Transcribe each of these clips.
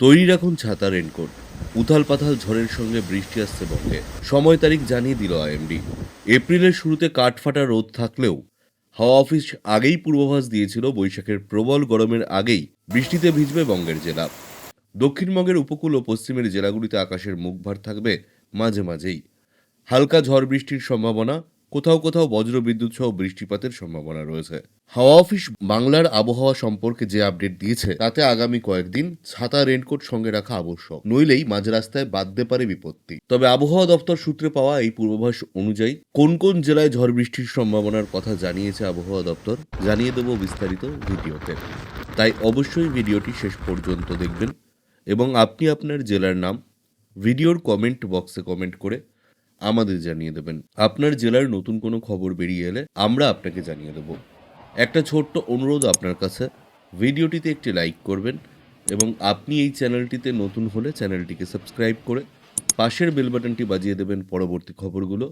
তৈরি রাখুন ছাতা রেনকোট। উথাল পাথাল ঝড়ের সঙ্গে বৃষ্টি আসছে বঙ্গে। সময় তারিখ জানিয়ে দিল আইএমডি। এপ্রিলের শুরুতে কাঠফাটা রোদ থাকলেও হাওয়া অফিস আগেই পূর্বাভাস দিয়েছিল বৈশাখের প্রবল গরমের আগেই বৃষ্টিতে ভিজবে বঙ্গের জেলা। দক্ষিণবঙ্গের উপকূল ও পশ্চিমের জেলাগুলিতে আকাশের মুখভার থাকবে মাঝে মাঝেই। হালকা ঝড় বৃষ্টির সম্ভাবনা কোথাও কোথাও বজ্রবিদ্যুৎ সহ বৃষ্টিপাতের সম্ভাবনা রয়েছে। হাওয়া অফিস বাংলার আবহাওয়া সম্পর্কে যে আপডেট দিয়েছে, তাতে আগামী কয়েকদিন ছাতা, রেনকোট সঙ্গে রাখা আবশ্যক। নইলেই মাঝ রাস্তায় বাঁধতে পারে বিপত্তি। তবে আবহাওয়া দপ্তর সূত্রে পাওয়া এই পূর্বাভাস অনুযায়ী কোন কোন জেলায় ঝড় বৃষ্টির সম্ভাবনার কথা জানিয়েছে আবহাওয়া দপ্তর, জানিয়ে দেব বিস্তারিত ভিডিওতে। তাই অবশ্যই ভিডিওটি শেষ পর্যন্ত দেখবেন এবং আপনি আপনার জেলার নাম, ভিডিওর কমেন্ট বক্সে কমেন্ট করে আমাদের জানিয়ে দেবেন। আপনার জেলার নতুন কোনো খবর বেরিয়ে এলে আমরা আপনাকে জানিয়ে দেব। একটা ছোট্ট অনুরোধ আপনার কাছে। ভিডিওটিতে একটি লাইক করবেন এবং আপনি এই চ্যানেলটিতে নতুন হলে চ্যানেলটিকে সাবস্ক্রাইব করে পাশের বেল বাটনটি বাজিয়ে দেবেন পরবর্তী খবরগুলো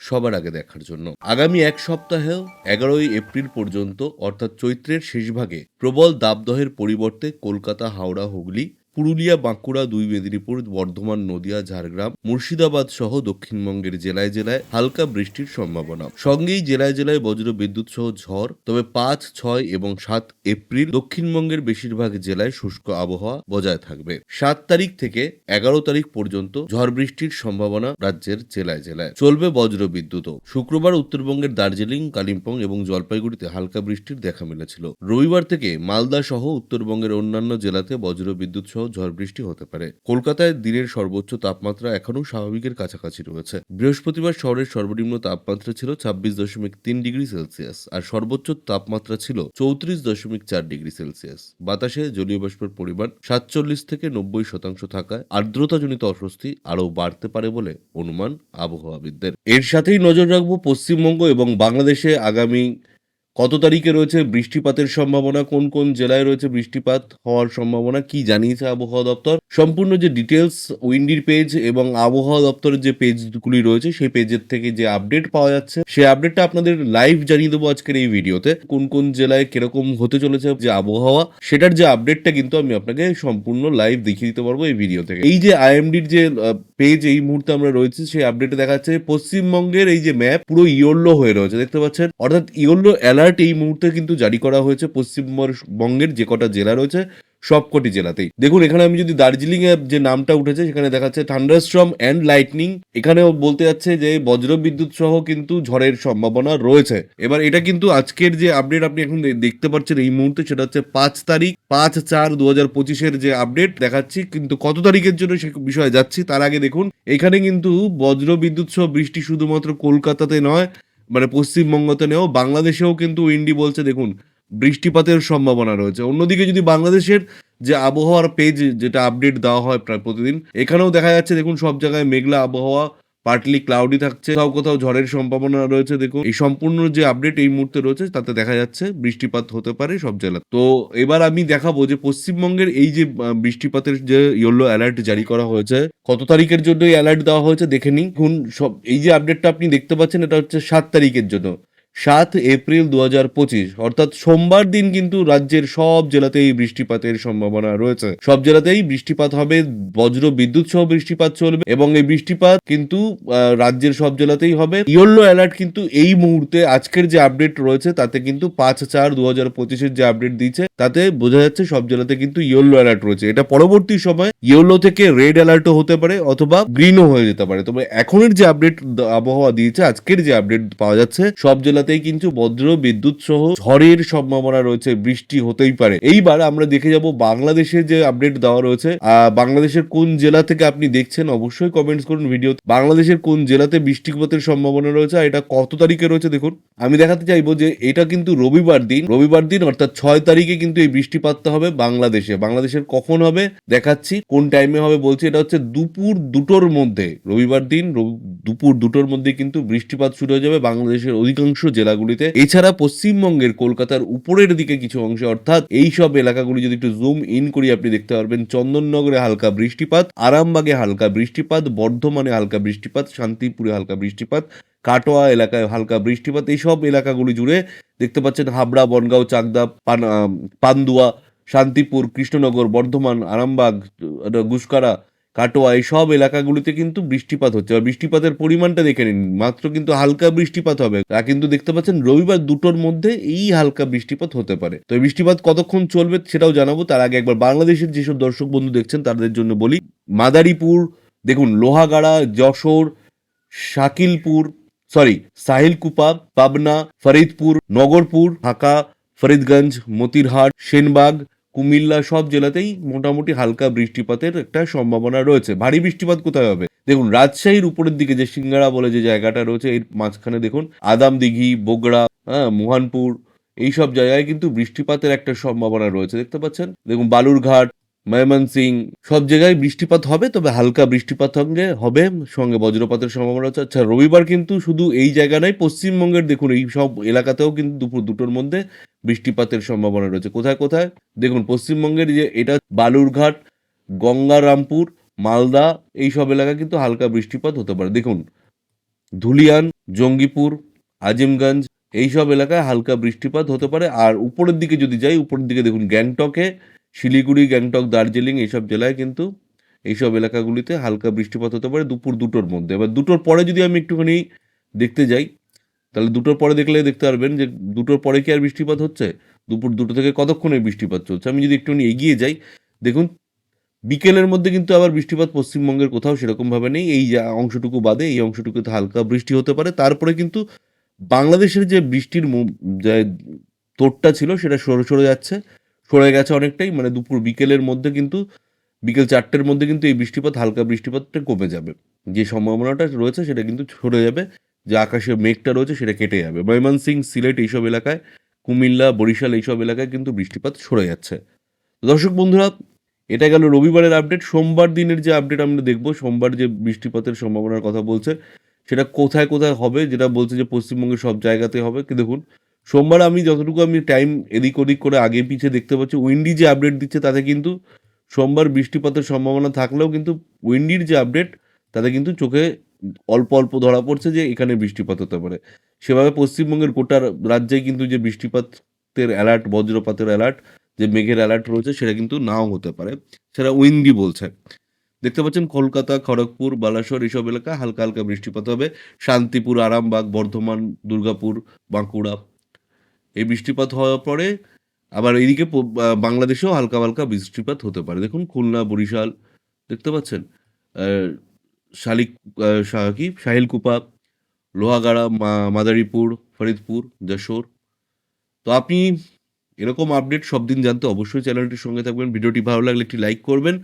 সবার আগে দেখার জন্য। আগামী এক সপ্তাহেও এগারোই এপ্রিল পর্যন্ত, অর্থাৎ চৈত্রের শেষভাগে প্রবল দাবদহের পরিবর্তে কলকাতা, হাওড়া, হুগলি পুরুলিয়া, বাঁকুড়া, দুই মেদিনীপুর, বর্ধমান, নদিয়া, ঝাড়গ্রাম, মুর্শিদাবাদ সহ দক্ষিণবঙ্গের জেলায় জেলায় হালকা বৃষ্টির সম্ভাবনা। সঙ্গেই জেলায় জেলায় বজ্র বিদ্যুৎ সহ ঝড়, তবে পাঁচ, ছয় এবং সাত এপ্রিল দক্ষিণবঙ্গের বেশিরভাগ জেলায় শুষ্ক আবহাওয়া বজায় থাকবে। সাত তারিখ থেকে এগারো তারিখ পর্যন্ত ঝড় বৃষ্টির সম্ভাবনা রাজ্যের জেলায় জেলায়। চলবে বজ্র বিদ্যুৎও শুক্রবার উত্তরবঙ্গের দার্জিলিং, কালিম্পং এবং জলপাইগুড়িতে হালকা বৃষ্টির দেখা মিলেছিল। রবিবার থেকে মালদা সহ উত্তরবঙ্গের অন্যান্য জেলাতে বজ্র বিদ্যুৎ সহ ঝড় বৃষ্টি হতে পারে। কলকাতায় দিনের সর্বোচ্চ তাপমাত্রা এখনও স্বাভাবিকের কাছাকাছি রয়েছে। বৃহস্পতিবার শহরের সর্বনিম্ন তাপমাত্রা ছিল ছাব্বিশ দশমিক তিন ডিগ্রি সেলসিয়াস আর সর্বোচ্চ তাপমাত্রা ছিল চৌত্রিশ দশমিক চার ডিগ্রি সেলসিয়াস। বাতাসে জলীয় বাষ্পের পরিমাণ সাতচল্লিশ থেকে নব্বই শতাংশ থাকায় আর্দ্রতাজনিত অস্বস্তি আরও বাড়তে পারে বলে অনুমান আবহাওয়াবিদদের। এর সাথেই নজর রাখব পশ্চিমবঙ্গ এবং বাংলাদেশে আগামী কত তারিখে রয়েছে বৃষ্টিপাতের সম্ভাবনা? কোন কোন জেলায় রয়েছে বৃষ্টিপাত হওয়ার সম্ভাবনা? কি জানিয়েছে আবহাওয়া দপ্তর? সম্পূর্ণ যে ডিটেলস উইন্ডির পেজ এবং আবহাওয়া দপ্তরের যে পেজগুলি রয়েছে, সেই পেজের থেকে যে আপডেট পাওয়া যাচ্ছে, সেই আপডেটটা আপনাদের লাইভ জানিয়ে দেবো আজকের এই ভিডিওতে। কোন কোন জেলায় কীরকম হতে চলেছে যে আবহাওয়া, সেটার যে আপডেটটা কিন্তু আমি আপনাকে সম্পূর্ণ লাইভ দেখিয়ে দিতে পারব এই ভিডিও থেকে। এই যে আইএমডির যে পেজ এই মুহূর্তে আমরা রয়েছে, সেই আপডেটে দেখাচ্ছে, পশ্চিমবঙ্গের এই যে ম্যাপ পুরো ইয়োলো হয়ে রয়েছে, দেখতে পাচ্ছেন? অর্থাৎ ইয়োলো অ্যালার্ট এই মুহূর্তে কিন্তু জারি করা হয়েছে পশ্চিমবঙ্গের যে কটা জেলা রয়েছে সবকটি জেলাতেই। দেখুন, এখানে আমি যদি দার্জিলিং এর যে নামটা উঠেছে, সেখানে দেখাচ্ছে থান্ডারস্ট্রম অ্যান্ড লাইটনিং। এখানেও বলতে যাচ্ছে যে বজ্র বিদ্যুৎ সহ কিন্তু ঝড়ের সম্ভাবনা রয়েছে। এবার এটা কিন্তু আজকের যে আপডেট আপনি এখন দেখতে পাচ্ছেন এই মুহূর্তে, সেটা হচ্ছে পাঁচ তারিখ, পাঁচ চার দু হাজার পঁচিশের যে আপডেট দেখাচ্ছি। কিন্তু কত তারিখের জন্য সে বিষয়ে যাচ্ছি, তার আগে দেখুন, এখানে কিন্তু বজ্র বিদ্যুৎ সহ বৃষ্টি শুধুমাত্র কলকাতাতে নয় মানে পশ্চিমবঙ্গতে নেও, বাংলাদেশেও কিন্তু উইন্ডি বলছে, দেখুন, বৃষ্টিপাতের সম্ভাবনা রয়েছে। অন্যদিকে যদি বাংলাদেশের যে আবহাওয়ার পেজ যেটা আপডেট দেওয়া হয় প্রায় প্রতিদিন, এখানেও দেখা যাচ্ছে, দেখুন, সব জায়গায় মেঘলা আবহাওয়া পার্টলি ক্লাউডি থাকছে। কোথাও কোথাও ঝড়ের সম্ভাবনা রয়েছে, দেখুন। এই সম্পূর্ণ যে আপডেট এই মুহূর্তে রয়েছে, তাতে দেখা যাচ্ছে বৃষ্টিপাত হতে পারে সব জেলা তো এবার আমি দেখাবো যে পশ্চিমবঙ্গের এই যে বৃষ্টিপাতের যে ইয়েলো অ্যালার্ট জারি করা হয়েছে, কত তারিখের জন্য এই অ্যালার্ট দেওয়া হয়েছে, দেখে নিন। সব এই যে আপডেটটা আপনি দেখতে পাচ্ছেন, এটা হচ্ছে সাত তারিখের জন্য। সাত এপ্রিল দু হাজার পঁচিশ, অর্থাৎ সোমবার দিন কিন্তু রাজ্যের সব জেলাতেই বৃষ্টিপাতের সম্ভাবনা রয়েছে। সব জেলাতেই বৃষ্টিপাত হবে, বজ্র বিদ্যুৎ সহ বৃষ্টিপাত চলবে এবং এই বৃষ্টিপাত কিন্তু রাজ্যের সব জেলাতেই হবে। ইয়েলো অ্যালার্ট কিন্তু এই মুহূর্তে আজকের যে আপডেট রয়েছে, তাতে কিন্তু পাঁচ চার দু হাজার পঁচিশের যে আপডেট দিয়েছে, তাতে বোঝা যাচ্ছে সব জেলাতে কিন্তু ইয়েলো অ্যালার্ট রয়েছে। এটা পরবর্তী সময় ইয়েলো থেকে রেড অ্যালার্টও হতে পারে অথবা গ্রিনও হয়ে যেতে পারে। তবে এখনের যে আপডেট আবহাওয়া দিয়েছে, আজকের যে আপডেট পাওয়া যাচ্ছে, সব জেলাতেই কিন্তু বজ্র বিদ্যুৎ সহ ঝড়ের সম্ভাবনা রয়েছে, বৃষ্টি হতেই পারে। এইবার আমরা দেখে যাব বাংলাদেশের যে আপডেট দেওয়া রয়েছে। বাংলাদেশের কোন জেলা থেকে আপনি দেখছেন অবশ্যই কমেন্টস করুন ভিডিও বাংলাদেশের কোন জেলাতে বৃষ্টিপাতের সম্ভাবনা রয়েছে আর এটা কত তারিখে রয়েছে দেখুন। আমি দেখাতে চাইব যে এটা কিন্তু রবিবার দিন। রবিবার দিন অর্থাৎ ছয় তারিখে কিন্তু এই বৃষ্টিপাতটা হবে বাংলাদেশে। বাংলাদেশের কখন হবে দেখাচ্ছি, কোন টাইমে হবে বলছি। এটা হচ্ছে দুপুর দুটোর মধ্যে। রবিবার দিন দুপুর দুটোর মধ্যে কিন্তু বৃষ্টিপাত শুরু হয়ে যাবে বাংলাদেশের অধিকাংশ জেলাগুলিতে। এছাড়া পশ্চিমবঙ্গের কলকাতার উপরের দিকে কিছু অংশে, অর্থাৎ এই সব এলাকাগুলি যদি একটু জুম ইন করি, আপনি দেখতে পারবেন চন্দননগরে হালকা বৃষ্টিপাত, আরামবাগে হালকা বৃষ্টিপাত, বর্ধমানে হালকা বৃষ্টিপাত, শান্তিপুরে হালকা বৃষ্টিপাত, কাটোয়া এলাকায় হালকা বৃষ্টিপাত এইসব এলাকাগুলি জুড়ে দেখতে পাচ্ছেন হাবড়া, বনগাঁও, চাকদা, পান পান্দুয়া শান্তিপুর, কৃষ্ণনগর, বর্ধমান, আরামবাগ, গুসকারা কাটোয়া সব এলাকাগুলিতে কিন্তু বৃষ্টিপাত হচ্ছে। আর বৃষ্টিপাতের পরিমাণটা দেখে নিন। মাত্র কিন্তু হালকা বৃষ্টিপাত হবে। তা কিন্তু দেখতে পাচ্ছেন, রবিবার দুটোর মধ্যে এই হালকা বৃষ্টিপাত হতে পারে। তো বৃষ্টিপাত কতক্ষণ চলবে সেটাও জানাব। তার আগে একবার বাংলাদেশের যেসব দর্শক বন্ধু দেখছেন, তাদের জন্য বলি, মাদারীপুর, দেখুন, লোহাগাড়া, যশোর, শাকিলপুর, সরি, সাহিলকুপা, পাবনা, ফরিদপুর, নগরপুর, ঢাকা, ফরিদগঞ্জ, মতিরহাট, সেনবাগ কুমিল্লা সব জেলাতেই মোটামুটি হালকা বৃষ্টিপাতের একটা সম্ভাবনা রয়েছে। ভারী বৃষ্টিপাত কোথায় হবে? দেখুন, রাজশাহীর উপরের দিকে যে সিঙ্গারা বলে যে জায়গাটা রয়েছে, এর মাঝখানে দেখুন আদাম দিঘি বগড়া হ্যাঁ মোহানপুর, এইসব জায়গায় কিন্তু বৃষ্টিপাতের একটা সম্ভাবনা রয়েছে। দেখতে পাচ্ছেন? দেখুন, বালুরঘাট ময়মনসিং, সব জায়গায় বৃষ্টিপাত হবে, তবে হালকা বৃষ্টিপাত সঙ্গে হবে সঙ্গে বজ্রপাতের সম্ভাবনা আছে। আচ্ছা রবিবার কিন্তু শুধু এই জায়গা নয়, পশ্চিমবঙ্গের দেখুন, এই সব এলাকাতেও কিন্তু দুপুর দুটোর মধ্যে বৃষ্টিপাতের সম্ভাবনা রয়েছে। কোথায় কোথায়? দেখুন, পশ্চিমবঙ্গের যে এটা বালুরঘাট, গঙ্গারামপুর, মালদা, এই সব এলাকায় কিন্তু হালকা বৃষ্টিপাত হতে পারে। দেখুন, ধুলিয়ান, জঙ্গিপুর, আজিমগঞ্জ, এই সব এলাকায় হালকা বৃষ্টিপাত হতে পারে। আর উপরের দিকে যদি যাই, উপরের দিকে দেখুন, গ্যাংটকে শিলিগুড়ি, গ্যাংটক, দার্জিলিং এইসব জেলায় কিন্তু এইসব এলাকাগুলিতে হালকা বৃষ্টিপাত হতে পারে দুপুর দুটোর মধ্যে। এবার দুটোর পরে যদি আমি একটুখানি দেখতে যাই, তাহলে দুটোর পরে দেখলে দেখতে পারবেন যে দুটোর পরে কি আর বৃষ্টিপাত হচ্ছে? দুপুর দুটো থেকে কতক্ষণে বৃষ্টিপাত চলছে? আমি যদি একটুখানি এগিয়ে যাই, দেখুন, বিকেলের মধ্যে কিন্তু আবার বৃষ্টিপাত পশ্চিমবঙ্গের কোথাও সেরকমভাবে নেই। এই অংশটুকু বাদে এই অংশটুকুতে হালকা বৃষ্টি হতে পারে। তারপরে কিন্তু বাংলাদেশের যে বৃষ্টির যে তোড়টা ছিল সেটা সরে সরে যাচ্ছে। সরে গেছে অনেকটাই মানে দুপুর বিকেলের মধ্যে কিন্তু, বিকেল চারটের মধ্যে কিন্তু এই বৃষ্টিপাত, হালকা বৃষ্টিপাতটা কমে যাবে। যে সম্ভাবনাটা রয়েছে সেটা কিন্তু সরে যাবে, যে আকাশে মেঘটা রয়েছে সেটা কেটে যাবে। ময়মনসিং সিলেট এইসব এলাকায়, কুমিল্লা, বরিশাল এইসব এলাকায় কিন্তু বৃষ্টিপাত সরে যাচ্ছে। দর্শক বন্ধুরা, এটা গেল রবিবারের আপডেট। সোমবার দিনের যে আপডেট আমরা দেখব, সোমবার যে বৃষ্টিপাতের সম্ভাবনার কথা বলছে, সেটা কোথায় কোথায় হবে, যেটা বলছে যে পশ্চিমবঙ্গের সব জায়গাতে হবে। কি দেখুন সোমবার আমি যতটুকু আমি টাইম এদিক ওদিক করে আগে পিছিয়ে দেখতে পাচ্ছি উইন্ডি যে আপডেট দিচ্ছে তাতে কিন্তু সোমবার বৃষ্টিপাতের সম্ভাবনা থাকলেও কিন্তু উইন্ডির যে আপডেট তাতে কিন্তু চোখে অল্প অল্প ধরা পড়ছে যে এখানে বৃষ্টিপাত হতে পারে। সেভাবে পশ্চিমবঙ্গের গোটা রাজ্যে কিন্তু যে বৃষ্টিপাতের অ্যালার্ট বজ্রপাতের অ্যালার্ট যে মেঘের অ্যালার্ট রয়েছে সেটা কিন্তু নাও হতে পারে। সেটা উইন্ডি বলছে। দেখতে পাচ্ছেন কলকাতা, খড়গপুর, বালাসোর এইসব এলাকায় হালকা হালকা বৃষ্টিপাত হবে। শান্তিপুর, আরামবাগ, বর্ধমান, দুর্গাপুর, বাঁকুড়া। এই বৃষ্টিপাত হওয়ার পরে আবার এইদিকে প- বাংলাদেশেও হালকা হালকা বৃষ্টিপাত হতে পারে। দেখুন খুলনা, বরিশাল, দেখতে পাচ্ছেন? শালিক কি? সাহিলকুপা লোহাগাড়া মাদারীপুর, ফরিদপুর, যশোর। তো আপনি এরকম আপডেট সব দিন জানতে অবশ্যই চ্যানেলটির সঙ্গে থাকবেন। ভিডিওটি ভালো লাগলে একটি লাইক করবেন।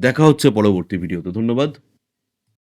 দেখা হচ্ছে পরবর্তী ভিডিওতে। ধন্যবাদ।